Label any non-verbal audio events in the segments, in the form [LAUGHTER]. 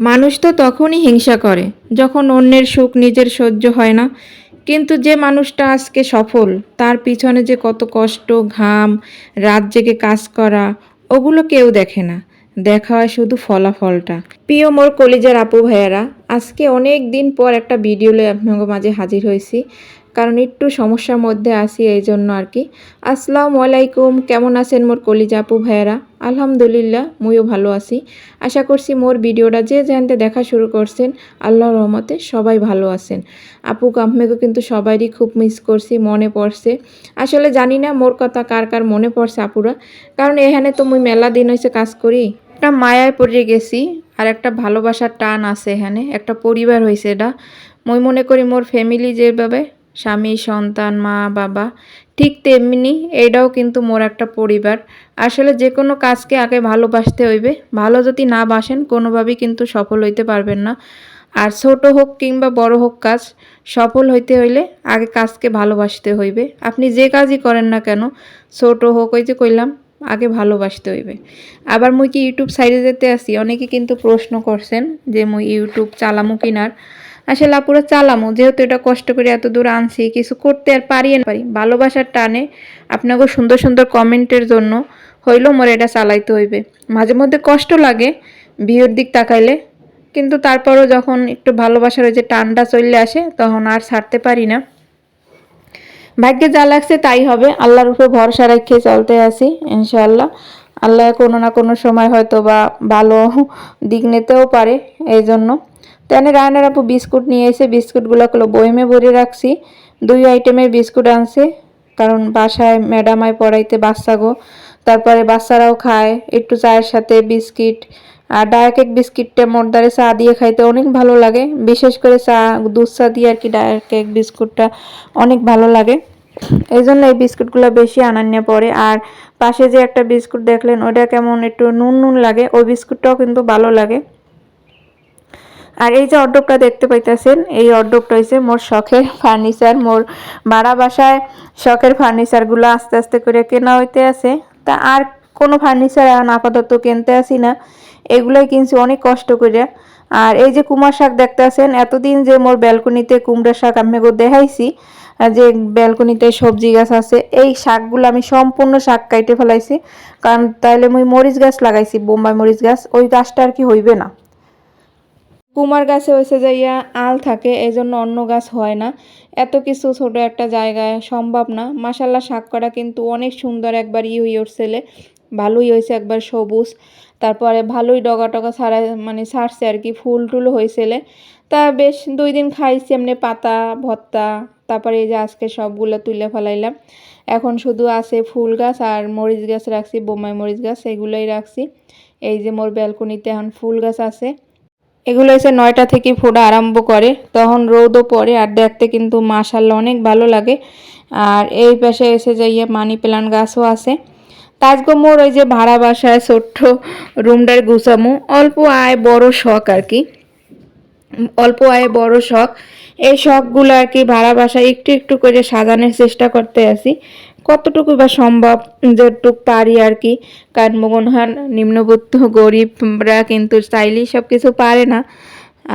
মানুষ তো তখনই হিংসা করে, যখন অন্যের সুখ নিজের সহ্য হয় না। কিন্তু যে মানুষটা আজকে সফল, তার পিছনে যে কত কষ্ট, ঘাম, রাত জেগে কাজ করা, ওগুলো কেউ দেখে না। দেখা হয় শুধু ফলাফলটা। প্রিয় মোর কলিজার আপু ভাইয়ারা, আজকে অনেক দিন পর একটা ভিডিও লয়ে আপনাদের মাঝে হাজির হয়েছি। কারণ একটু সমস্যার মধ্যে আছি এই জন্য আর কি। আসসালামু আলাইকুম, কেমন আছেন মোর কলিজা আপু ভাইয়ারা? আলহামদুলিল্লাহ, মুইও ভালো আছি। আশা করছি মোর ভিডিওটা যে জানতে দেখা শুরু করছেন, আল্লাহর রহমতে সবাই ভালো আছেন। আপু কাম্মেকে কিন্তু সবারই খুব মিস করছি, মনে পড়ছে। আসলে জানি না মোর কথা কার কার মনে পড়ছে আপুরা, কারণ এখানে তো মুই মেলা দিন হয়েছে কাজ করি। একটা মায়ায় পড়ে গেছি, আর একটা ভালোবাসার টান আছে এখানে, একটা পরিবার হয়েছে এটা। মই মনে করি মোর ফ্যামিলি যেভাবে স্বামী, সন্তান, মা, বাবা, ঠিক তেমনি এটাও কিন্তু মোর একটা পরিবার। আসলে যে কোনো কাজকে আগে ভালোবাসতে হইবে। ভালো যদি না বাসেন, কোনোভাবেই কিন্তু সফল হইতে পারবেন না। আর ছোট হোক কিংবা বড় হোক কাজ, সফল হইতে হইলে আগে কাজকে ভালোবাসতে হইবে। আপনি যে কাজই করেন না কেন, ছোট হোক, ওই যে কইলাম, আগে ভালোবাসতে হইবে। আবার মুই কি ইউটিউব সাইডে যেতে আসি, অনেকে কিন্তু প্রশ্ন করছেন যে মুই ইউটিউব চালামু কিনার। আসলে আপুরা চালামো, যেহেতু এটা কষ্ট করে এত দূর আনছি, কিছু করতে আর পারি না। পারি ভালোবাসার টানে আপনাকে সুন্দর সুন্দর কমেন্টের জন্য হইলেও মোর এটা চালাইতে হইবে। মাঝে মধ্যে কষ্ট লাগে বিয়ের দিক তাকাইলে, কিন্তু তারপরও যখন একটু ভালোবাসার ওই যে টানটা চলে আসে, তখন আর ছাড়তে পারি না। ভাগ্যে যা লাগছে তাই হবে। আল্লাহর উপরে ভরসা রেখে চলতে আসি ইনশাআল্লাহ। আল্লাহ কোনো না কোনো সময় হয়তো বা ভালো দিক নিতেও পারে এই জন্য তেনে রায়নার আপু বিস্কুট নিয়ে এসে বিস্কুটগুলো বইমে ভরে রাখছি। দুই আইটেমের বিস্কুট আনছে, কারণ বাসায় ম্যাডামায় পড়াইতে বাচ্চা গো। তারপরে বাচ্চারাও খায়, একটু চায়ের সাথে বিস্কিট, আর ডায়া কেক বিস্কিটটা মোটদারে চা দিয়ে খাইতে অনেক ভালো লাগে। বিশেষ করে চা, দুধ চা দিয়ে আর কি ডায়া কেক বিস্কুটটা অনেক ভালো লাগে। এই জন্য এই বিস্কুটগুলো বেশি আনান্য পড়ে। আর পাশে যে একটা বিস্কুট দেখলেন, ওটা কেমন একটু নুন নুন লাগে, ওই বিস্কুটটাও কিন্তু ভালো লাগে। আর এই যে অর্ডবটা দেখতে পাইতেছেন, এই অর্ডবটা হয়েছে মোর শখের ফার্নিচার মোর ভাড়া বাসায় শখের ফার্নিচারগুলো আস্তে আস্তে করে কেনা হইতে আছে। তা আর কোনো ফার্নিচার এখন আপাতত কিনতে আসি না, এগুলোই কিনছি অনেক কষ্ট করে আর এই যে কুমার শাক দেখতে আছেন এতদিন যে মোর ব্যালকনিতে কুমড়া শাক আমি গো দেখাইছি যে ব্যালকনিতে সবজি গাছ আছে, এই শাকগুলো আমি সম্পূর্ণ শাক কাইটে ফেলাইছি। কারণ তাইলে মুই মরিচ গাছ লাগাইছি, বোম্বাই মরিচ গাছ, ওই গাছটা আর কি হইবে না। কুমার গাছে হয়েছে যাইয়া আল থাকে এই জন্য অন্য গাছ হয় না। এত কিছু ছোট একটা জায়গায় সম্ভব না। মাসাল্লাহ শাক করা কিন্তু অনেক সুন্দর একবার ই হয়ে উঠছেলে ভালোই হয়েছে একবার সবুজ। তারপরে ভালোই ডগা টগা ছাড়া মানে ছাড়ছে আর কি, ফুল টুল হয়েছিলে। তা বেশ দুই দিন খাইছি, এমনি পাতা ভত্তা তারপরে এই যে আজকে সবগুলো তুলে ফেলাইলাম। এখন শুধু আছে ফুল গাছ আর মরিচ গাছ রাখছি বোমাই মরিচ গাছ, এগুলোই রাখছি। এই যে মোর ব্যালকনিতে এখন ফুল গাছ আছে। এগুলো এসে নয়টা থেকে ফোটা আরম্ভ করে। তখন রোদও পড়ে আর দেখতে কিন্তু মাশাল্লাহ অনেক ভালো লাগে। আর এই পাশে এসে যাইয়ে মানি প্লান্ট গাছও আছে। তাজগো ওই যে ভাড়া বাসায় ছোট্ট রুমটার গুছামু। অল্প আয় বড় শখ আর কি। অল্প আয়ে বড় শখ। এই শখগুলো আর কি ভাড়া বাসায় একটু একটু করে সাজানোর চেষ্টা করতে আছি কতটুকু বা সম্ভব যেটুক পারি আর কি। কারণ মগনহান নিম্নবুদ্ধ গরিবরা কিন্তু চাইলেই সব কিছু পারে না।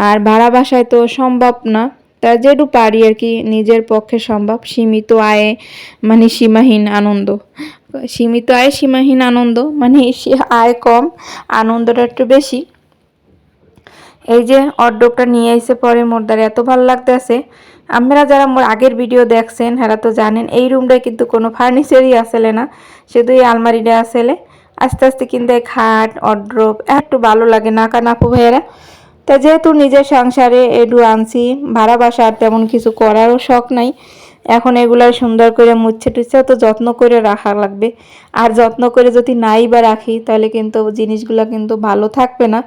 আর ভাড়া বাসায় তো সম্ভব না। তা যেটুকু পারি আর কি, নিজের পক্ষে সম্ভব। সীমিত আয়ে মানে সীমাহীন আনন্দ। সীমিত আয় সীমাহীন আনন্দ মানে আয় কম, আনন্দটা একটু বেশি। এই যে অর্ডকটা নিয়ে এসে পরে মোর দ্বারা এত ভালো লাগতেছে। আপনারা যারা মোর আগের ভিডিও দেখছেন হ্যাঁ তো জানেন, এই রুমটায় কিন্তু কোনো ফার্নিচারই আসলে না। শুধু এই আলমারিটা আসলে। আস্তে আস্তে কিন্তু এই খাট অড্রপ একটু ভালো লাগে নাকা নাপু ভাইয়েরা। তা যেহেতু নিজের সংসারে এডু আনছি, ভাড়া বাসা আর তেমন কিছু করারও শখ নাই। এখন এগুলার সুন্দর করে মুচ্ছে টুচ্ছে তো যত্ন করে রাখা লাগবে। আর যত্ন করে যদি নাই বা রাখি, তাহলে কিন্তু জিনিসগুলো কিন্তু ভালো থাকবে না।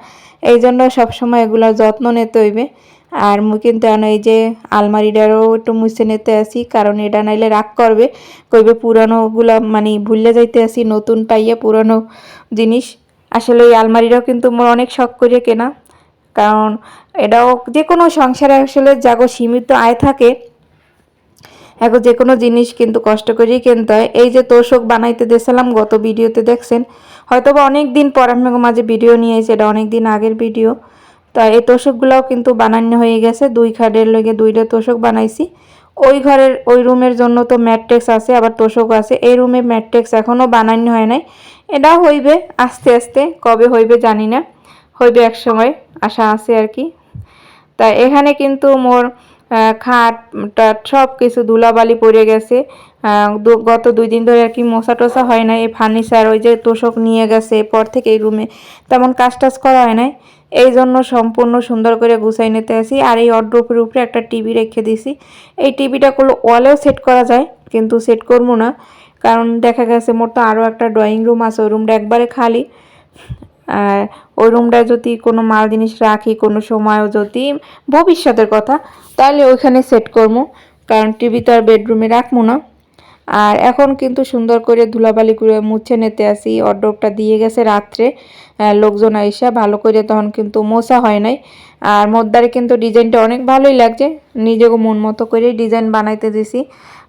এই জন্য সবসময় এগুলার যত্ন নিতে হইবে। আর মুই কিন্তু এই যে আলমারিটারও একটু মুছে নিতে আসি, কারণ এটা নাইলে রাগ করবে। কইবে পুরানোগুলা মানে ভুললে যাইতে আসি, নতুন পাইয়া পুরানো জিনিস। আসলে এই আলমারিটাও কিন্তু মোর অনেক শখ করে কেনা। কারণ এটাও যে কোনো সংসারে আসলে যাগো সীমিত আয় থাকে, এখন যে কোনো জিনিস কিন্তু কষ্ট করেই কিনতে হয়। এই যে তোষক বানাইতে দিয়েছিলাম, গত ভিডিওতে দেখছেন। হয়তো বা অনেক দিন পর আপনাকে মাঝে ভিডিও নিয়ে এসে এটা অনেক দিন আগের ভিডিও। তো এই তোষকগুলোও কিন্তু বানানো হয়ে গেছে। দুই খাটের লগে দুইটা তোষক বানাইছি। ওই ঘরের, ওই রুমের জন্য তো ম্যাট্রিক্স আছে, আবার তোষক আছে। এই রুমে ম্যাট্রিক্স এখনও বানানো হয় নাই। এটা হইবে আস্তে আস্তে, কবে হইবে জানি না। হইবে এক সময়, আশা আছে আর কি। তা এখানে কিন্তু মোর খাট টাট সব কিছু ধুলাবালি পড়ে গেছে। গত দুই দিন ধরে আর কি মশা টসা হয় না এই ফার্নিচার, ওই যে তোষক নিয়ে গেছে পর থেকে এই রুমে তেমন কাজ টাজ করা হয় নাই। এই জন্য সম্পূর্ণ সুন্দর করে গুছাই নিতে আসি। আর এই অড্রপের উপরে একটা টিভি রেখে দিছি। এই টিভিটা করলে ওয়ালেও সেট করা যায়, কিন্তু সেট করব না। কারণ দেখা গেছে মোর তো আরও একটা ড্রয়িং রুম আছে, ওই রুমটা একবারে খালি। আর ওই রুমটায় যদি কোনো মাল জিনিস রাখি কোনো সময়ও যদি, ভবিষ্যতের কথা, তাহলে ওইখানে সেট করব। কারণ টিভি তো আর বেডরুমে রাখব না। আর এখন কিন্তু সুন্দর করে ধুলাবালি করে মুছে নিতে আসি। অর্ডারটা দিয়ে গেছে রাত্রে লোকজন আইসা ভালো করে তখন কিন্তু মোছা হয় নাই। আর মদ্দারে কিন্তু ডিজাইনটা অনেক ভালোই লাগছে, নিজেকে মন মতো করে ডিজাইন বানাইতে দিছি।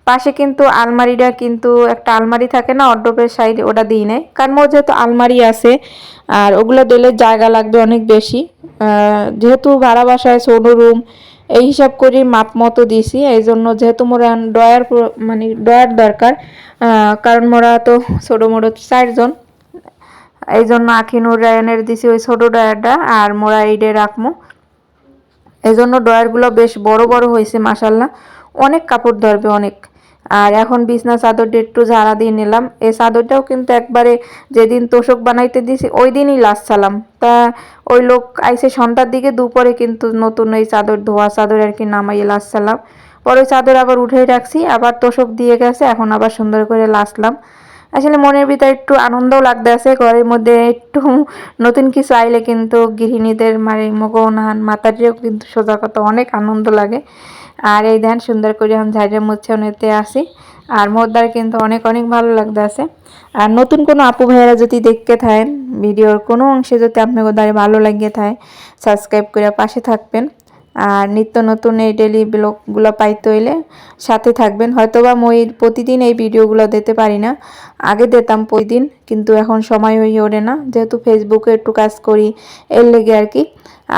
পাশে কিন্তু আলমারিটা কিন্তু একটা আলমারি থাকে না অড্ডপের সাইডে ওটা দিই নাই। কারণ মোর যেহেতু আলমারি আছে, আর ওগুলো দিলে জায়গা লাগবে অনেক বেশি। যেহেতু ভাড়া বাসায় ছোট রুম এই হিসাব করি মাপ মতো দিছি। এই জন্য যেহেতু মোরা ডয়ার মানে ডয়ার দরকার কারণ মোরা তো ছোটো, মোটো চারজন। এই জন্য আখিনুর রায়নের দিছি ওই ছোটো ডয়ারটা, আর মোরা এইডে রাখমো। এই জন্য ডয়ারগুলো বেশ বড় বড় হয়েছে মাসাল্লাহ অনেক কাপড় ধরবে অনেক। আর এখন বিছনা চাদরটা একটু ঝাড়া দিয়ে নিলাম। এই চাদরটাও কিন্তু একবারে যেদিন তোষক বানাইতে দিয়েছি ওই দিনই লাস্ট চালাম। তা ওই লোক আইসে সন্ধ্যার দিকে, দুপুরে কিন্তু নতুন ওই চাদর, ধোয়া চাদর আর কি নামাইয়ে লাস্ট চালাম। পরে চাদর আবার উঠেই রাখছি, আবার তোষক দিয়ে গেছে, এখন আবার সুন্দর করে লাসলাম আসলে মনের ভিতরে একটু আনন্দও লাগতে আছে, ঘরের মধ্যে একটু নতুন কিছু আইলে কিন্তু গৃহিণীদের মানে মগনান মাতাটিও কিন্তু সোজা কথা অনেক আনন্দ লাগে। আর এই ধ্যান সুন্দর করে এখন ঝাড়িয়ে মুছে নিতে আসি, আর মোদ্দার কিন্তু অনেক অনেক ভালো লাগতে আছে আর নতুন কোনো আপু ভাইয়েরা যদি দেখতে থাকেন, ভিডিওর কোনো অংশে যদি আপনাকে দ্বারা ভালো লাগিয়ে থাকে সাবস্ক্রাইব করে পাশে থাকবেন। আর নিত্য নতুন এই ডেলি ব্লগগুলো পাইতে হইলে সাথে থাকবেন। হয়তোবা মই প্রতিদিন এই ভিডিওগুলো দিতে পারি না। আগে দিতাম প্রতিদিন, কিন্তু এখন সময় হয়ে ওঠে না। যেহেতু ফেসবুকে একটু কাজ করি, এর লেগে আর কি।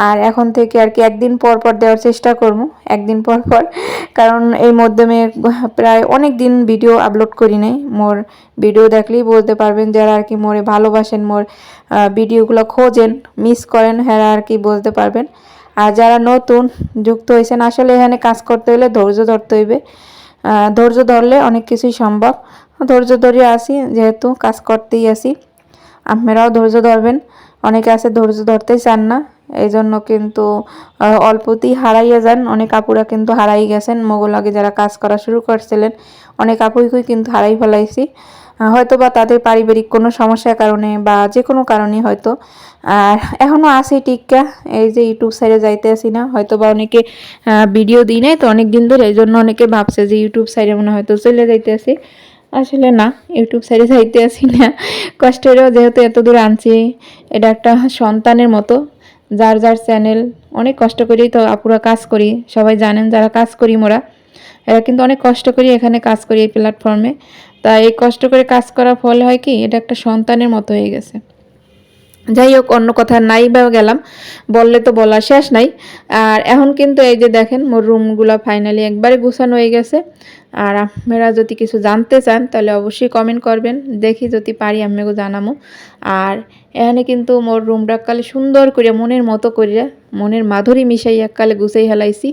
আর এখন থেকে আর কি একদিন পর পর দেওয়ার চেষ্টা করব। একদিন পর পর, কারণ এই মাধ্যমে প্রায় অনেক দিন ভিডিও আপলোড করি নাই। মোর ভিডিও দেখলেই বলতে পারবেন যারা আর কি মোরে ভালোবাসেন, মোর ভিডিওগুলো খোঁজেন মিস করেন হ্যাঁ আর কি বলতে পারবেন। আর যারা নতুন, যুক্ত হয়েছেন, আসলে এখানে কাজ করতে হলে ধৈর্য ধরতে হইবে। ধৈর্য ধরলে অনেক কিছুই সম্ভব। ধৈর্য ধরে আসি, যেহেতু কাজ করতেই আসি। আপনারাও ধৈর্য ধরবেন। অনেকে আছে ধৈর্য ধরতেই চান না। এই জন্য কিন্তু অল্পতেই হারাইয়া যান। অনেক আপুরা কিন্তু হারাই গেছেন। মোগল আগে যারা কাজ করা শুরু করছিলেন, অনেক আপুইকেই কিন্তু হারাই ফেলাইছি। হয়তো বা তাদের পারিবারিক কোনো সমস্যার কারণে বা যে কোনো কারণে হয়তো। আর এখনও আছি টিক্কা এই যে ইউটিউব সাইডে যাইতে আসি না হয়তো বা অনেকে ভিডিও দিই নাই তো অনেক দিন ধরে এই জন্য অনেকে ভাবছে যে ইউটিউব সাইডে মনে হয়তো চলে যাইতে আসি। আসলে না, ইউটিউব সাইডে যাইতে আসি না। কষ্টেরও যেহেতু এত দূর আনছি, এটা একটা সন্তানের মতো, যার যার চ্যানেল, অনেক কষ্ট করেই তো আপুরা কাজ করি, সবাই জানেন যারা কাজ করি মোরা। এরা কিন্তু অনেক কষ্ট করি এখানে কাজ করি এই প্ল্যাটফর্মে তা এই কষ্ট করে কাজ করার ফলে হয় কি, এটা একটা সন্তানের মতো হয়ে গেছে। যাই হোক অন্য কথা নাই বা গেলাম। বললে তো বলা শেষ নাই। আর এখন কিন্তু এই যে দেখেন, মোর রুমগুলো ফাইনালি একবারে গুছানো হয়ে গেছে। আর আপনারা যদি কিছু জানতে চান, তাহলে অবশ্যই কমেন্ট করবেন। দেখি যদি পারি আপনাকে জানামো। আর এখানে কিন্তু মোর রুমটা কালে সুন্দর করে মনের মতো করিয়া, মনের মাধুরী মিশাই এককালে গুছাই হেলাইছি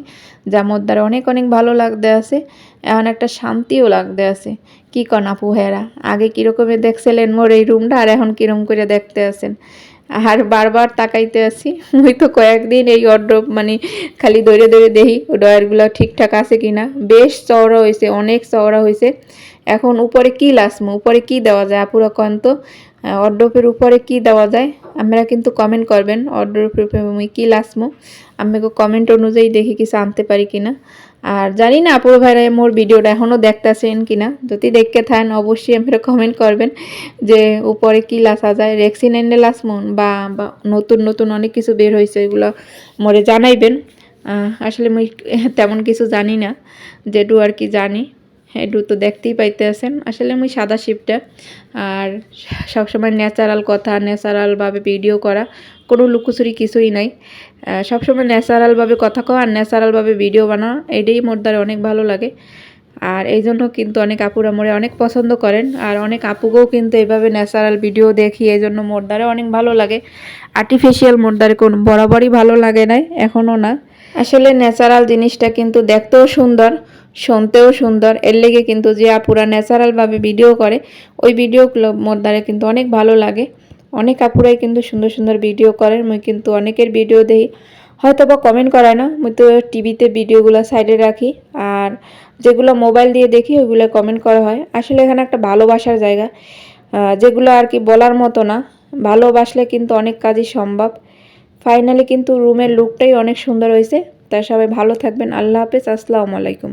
যা মোর দ্বারা অনেক অনেক ভালো লাগতে আছে। এখন একটা শান্তিও লাগতে আছে। কি কন আপু হেরা আগে কীরকমে দেখছিলেন মোর এই রুমটা, আর এখন কিরম করে দেখতে আছেন? আর বারবার তাকাইতে আছি। [LAUGHS] ওই তো কয়েকদিন এই অড্রপ মানে খালি দৌড়ে দৌড়ে দেখি ডয়ারগুলো ঠিকঠাক আছে কিনা। বেশ চওড়া হয়েছে অনেক চওড়া হয়েছে এখন উপরে কি লাসমো? উপরে কি দেওয়া যায়? আপুরা কন তো অড্রপের উপরে কি দেওয়া যায়? আপনারা কিন্তু কমেন্ট করবেন অড্রপের উপরে আমি কি লাসমো? আমাকে কমেন্ট অনুযায়ী দেখি কিছু আনতে পারি কিনা। আর জানি না, আপুর ভাইরা মোর ভিডিওটা এখনও দেখতেছেন কিনা। যদি দেখতে থাকেন, অবশ্যই আপনারা কমেন্ট করবেন যে উপরে কি লাসা যায় রেক্সিন এন্ডে লাসমন বা নতুন নতুন অনেক কিছু বের হয়েছে, এগুলো মরে জানাইবেন। আসলে মুই তেমন কিছু জানি না যেটু আর কি জানি। এটু তো দেখতেই পাইতে আছেন আসলে আমি সাদা শিপটা আর সবসময় ন্যাচারাল কথা, ন্যাচারালভাবে ভিডিও করা, কোনো লুকোচুরি কিছুই নাই। সবসময় ন্যাচারালভাবে কথা কও আর ন্যাচারালভাবে ভিডিও বানাও এটাই মোর দ্বারা অনেক ভালো লাগে। আর এই জন্য কিন্তু অনেক আপুরা মোরে অনেক পছন্দ করেন। আর অনেক আপুকেও কিন্তু এইভাবে ন্যাচারাল ভিডিও দেখি, এই জন্য মোর দ্বারা অনেক ভালো লাগে। আর্টিফিশিয়াল মোর দ্বারা কোন, বরাবরই ভালো লাগে নাই, এখনও না। আসলে ন্যাচারাল জিনিসটা কিন্তু দেখতেও সুন্দর। শুনতেও সুন্দর। এর লেগে কিন্তু যে আপুরা ন্যাচারালভাবে ভিডিও করে। ওই ভিডিওগুলো মোর দ্বারা কিন্তু অনেক ভালো লাগে। অনেক আপুরাই কিন্তু সুন্দর সুন্দর ভিডিও করেন। মুই কিন্তু অনেকের ভিডিও দেখি হয়তো বা কমেন্ট করায় না। মুই তো টিভিতে ভিডিওগুলো সাইডে রাখি। আর যেগুলো মোবাইল দিয়ে দেখি, ওইগুলো কমেন্ট করা হয়। আসলে এখানে একটা ভালোবাসার জায়গা। যেগুলো আর কি বলার মতো না। ভালোবাসলে কিন্তু অনেক কাজই সম্ভব। ফাইনালি কিন্তু রুমের লুকটাই অনেক সুন্দর হয়েছে তাই সবাই ভালো থাকবেন। আল্লাহ হাফেজ। আসসালামু আলাইকুম।